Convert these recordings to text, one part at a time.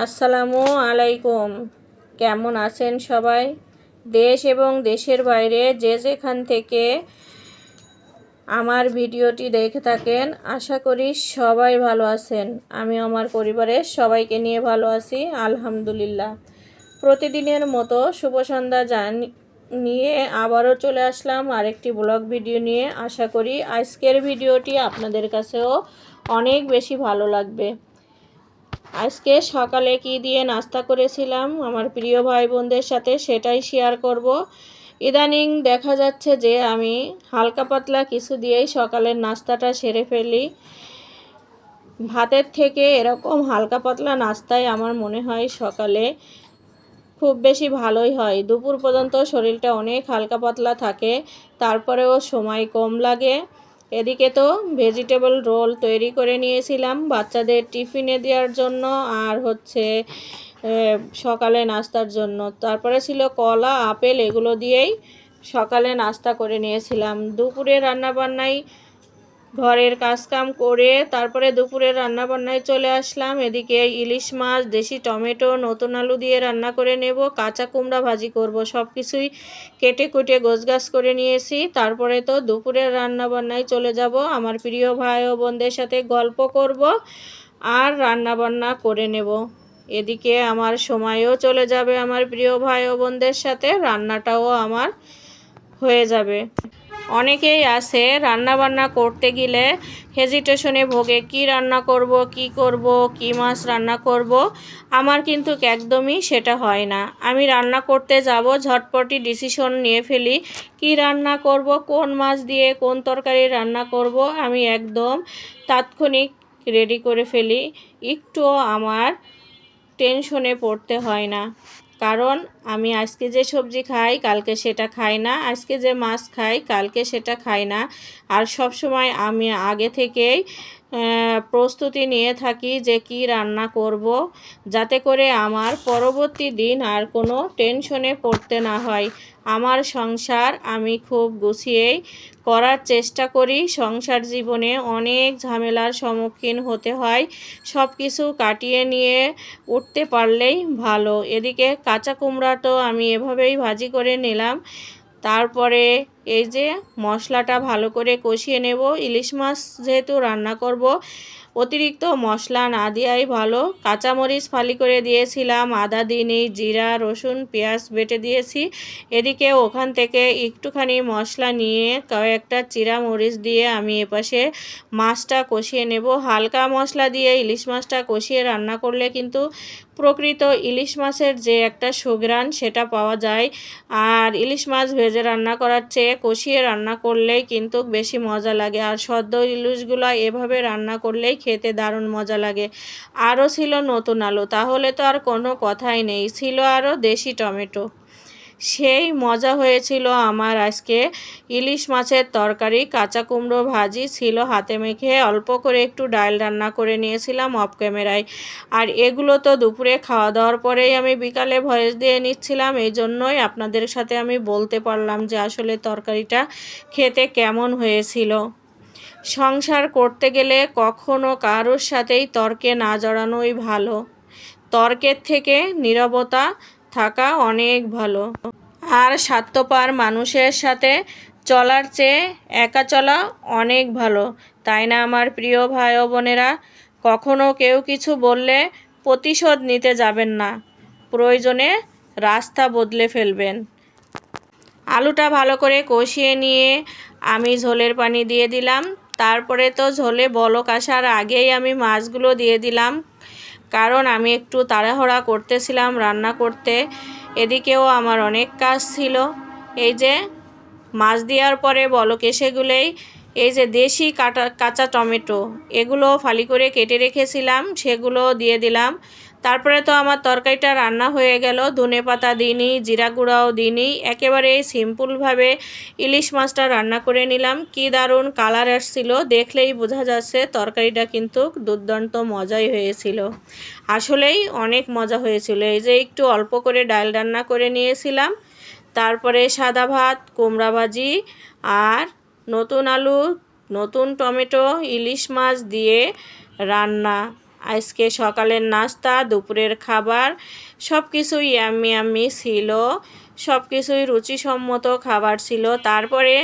আসসালামু আলাইকুম। কেমন আছেন সবাই? দেশ এবং দেশের বাইরে যে যেখান থেকে আমার ভিডিওটি দেখে থাকেন, আশা করি সবাই ভালো আছেন। আমি আমার পরিবারের সবাইকে নিয়ে ভালো আছি, আলহামদুলিল্লাহ। প্রতিদিনের মতো শুভ সন্ধ্যা জান, নিয়ে আবারও চলে আসলাম আরেকটি ব্লগ ভিডিও নিয়ে। আশা করি আজকের ভিডিওটি আপনাদের কাছেও অনেক বেশি ভালো লাগবে। আজকে সকালে কি দিয়ে নাস্তা করেছিলাম? আমার প্রিয় ভাই বোনদের সাথে সেটাই শেয়ার করব। ইদানিং দেখা যাচ্ছে যে আমি হালকা পাতলা কিছু দিয়েই সকালের নাস্তাটা সেরে ফেলি। ভাতের থেকে এরকম হালকা পাতলা নাস্তায় আমার মনে হয় সকালে খুব বেশি ভালোই হয়। দুপুর পর্যন্ত শরীরটা অনেক হালকা পাতলা থাকে, তারপরেও সময় কম লাগে। এদিকে তো ভেজিটেবল রোল তৈরি করে নিয়েছিলাম বাচ্চাদের টিফিনে দেওয়ার জন্য আর হচ্ছে সকালে নাস্তার জন্য। তারপরে ছিল কলা, আপেল, এগুলো দিয়েই সকালে নাস্তা করে নিয়েছিলাম। দুপুরে রান্নাবান্নায় ঘরের কাজকাম করে তারপরে দুপুরে রান্না বান্নায় চলে আসলাম। এদিকে ইলিশ মাছ, দেশি টমেটো, নতুন আলু দিয়ে রান্না করে নেব, কাঁচা কুমড়া ভাজি করব সব কিছুই কেটে কুটে গোছগাছ করে নিয়েছি। তারপরে তো দুপুরের রান্নাবান্নায় চলে যাব। আমার প্রিয় ভাই ও বোনদের সাথে গল্প করব আর রান্নাবান্না করে নেব। এদিকে আমার সময়ও চলে যাবে আমার প্রিয় ভাই ও বোনদের সাথে, রান্নাটাও আমার হয়ে যাবে। অনেকেই আছে রান্না বান্না করতে গেলে হেজিটেশনে ভোগে, কি রান্না করব, কি করব, কি মাছ রান্না করব। আমার কিন্তু একদমই সেটা হয় না। আমি রান্না করতে যাব, ঝটপটি ডিসিশন নিয়ে ফেলি, কি রান্না করব, কোন মাছ দিয়ে কোন তরকারি রান্না করব, আমি একদম তাৎক্ষণিক রেডি করে ফেলি। একটুও আমার টেনশনে পড়তে হয় না। কারণ আমি আজকে যে সবজি খাই, কালকে সেটা খাই না। আজকে যে মাছ খাই, কালকে সেটা খাই না। আর সব সময় আমি আগে থেকেই প্রস্তুতি নিয়ে থাকি যে কি রান্না করব, যাতে করে আমার পরবর্তী দিন আর কোনো টেনশনে পড়তে না হয়। আমার সংসার আমি খুব গুছিয়েই করার চেষ্টা করি। সংসার জীবনে অনেক ঝামেলার সম্মুখীন হতে হয়। সব কিছু কাটিয়ে নিয়ে উঠতে পারলেই ভালো। এদিকে কাঁচা কুমড়া তো আমি এভাবেই ভাজি করে নিলাম। তারপরে এই যে মশলাটা ভালো করে কষিয়ে নেব। ইলিশ মাছ যেহেতু রান্না করব, অতিরিক্ত মশলা না দেওয়াই ভালো। কাঁচামরিচ ফালি করে দিয়েছিলাম, আদা, দিনে জিরা, রসুন, পেঁয়াজ বেটে দিয়েছি। এদিকে ওখান থেকে একটুখানি মশলা নিয়ে কয়েকটা চিরা মরিচ দিয়ে আমি এপাশে মাছটা কষিয়ে নেব। হালকা মশলা দিয়ে ইলিশ মাছটা কষিয়ে রান্না করলে কিন্তু প্রকৃত ইলিশ মাছের যে একটা সুগ্রান সেটা পাওয়া যায়। আর ইলিশ মাছ ভেজে রান্না করার চেয়ে কষিয়ে রান্না করলেই কিন্তু বেশি মজা লাগে। আর সদ্য ইলিশগুলো এভাবে রান্না করলেই খেতে দারুণ মজা লাগে। আরও ছিল নতুন আলু, তাহলে তো আর কোনো কথাই নেই। ছিল আরও দেশি টমেটো। সেই মজা হয়েছিল আমার আজকে। ইলিশ মাছের তরকারি, কাঁচা কুমড়ো ভাজি ছিল হাতে মেখে, অল্প করে একটু ডাল রান্না করে নিয়েছিলাম অফ ক্যামেরায় আর এগুলো তো দুপুরে খাওয়া দাওয়ার পরেই আমি বিকালে ভয়েস দিয়ে নিচ্ছিলাম, এই জন্যই আপনাদের সাথে আমি বলতে পারলাম যে আসলে তরকারিটা খেতে কেমন হয়েছিল। সংসার করতে গেলে কখনো কারোর সাথেই তর্কে না জড়ানোই ভালো। তর্কের থেকে নিরবতা থাকা অনেক ভালো। আর স্বার্থপার মানুষের সাথে চলার চেয়ে একা চলা অনেক ভালো। তাই না, আমার প্রিয় ভাই বোনেরা? কখনো কেউ কিছু বললে প্রতিশোধ নিতে যাবেন না। প্রয়োজনে রাস্তা বদলে ফেলবেন। আলুটা ভালো করে কষিয়ে নিয়ে আমি ঝোলের পানি দিয়ে দিলাম। তারপরে তো ঝোলে বলক আসার আগেই আমি মাছগুলো দিয়ে দিলাম। কারণ আমি একটু তাড়াহড়া করতেছিলাম রান্না করতে। এদিকেও আমার অনেক কাজ ছিল। এই যে মাছ দেওয়ার পরে বলক এসেগুলোই এই যে দেশি কাটা, কাঁচা টমেটো, এগুলো ফালি করে কেটে রেখেছিলাম, সেগুলো দিয়ে দিলাম। তারপরে তো আমার তরকারিটা রান্না হয়ে গেল। ধনে পাতা দিনই জিরা গুঁড়াও দিনই একেবারে সিম্পলভাবে ইলিশ মাছটা রান্না করে নিলাম। কি দারুণ কালার আসছিল। দেখলেই বোঝা যাচ্ছে তরকারিটা কিন্তু দুর্দান্ত মজাই হয়েছিল। আসলেই অনেক মজা হয়েছিল। এই যে একটু অল্প করে ডাল রান্না করে নিয়েছিলাম। তারপরে সাদা ভাত, কুমড়া ভাজি আর নতুন আলু, নতুন টমেটো, ইলিশ মাছ দিয়ে রান্না। আজকে সকালের নাস্তা, দুপুরের খাবার সব কিছুই ইয়াম্মি ইয়াম্মি ছিল। সব কিছুই রুচিসম্মত খাবার ছিল। তারপরে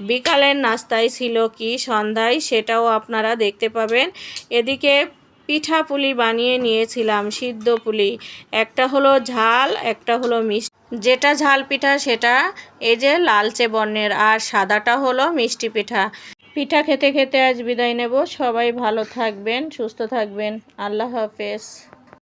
বিকালের নাস্তায় ছিল কি সন্ধ্যায় সেটাও আপনারা দেখতে পাবেন। এদিকে পিঠা পুলি বানিয়ে নিয়েছিলাম, সিদ্ধ পুলি। একটা হলো ঝাল, একটা হলো মিষ্টি। যেটা ঝাল পিঠা সেটা এই যে লালচে বর্ণের, আর সাদাটা হলো মিষ্টি পিঠা। পিঠা খেতে খেতে আজ বিদায় নেব। সবাই ভালো থাকবেন সুস্থ থাকবেন। আল্লাহ হাফেজ।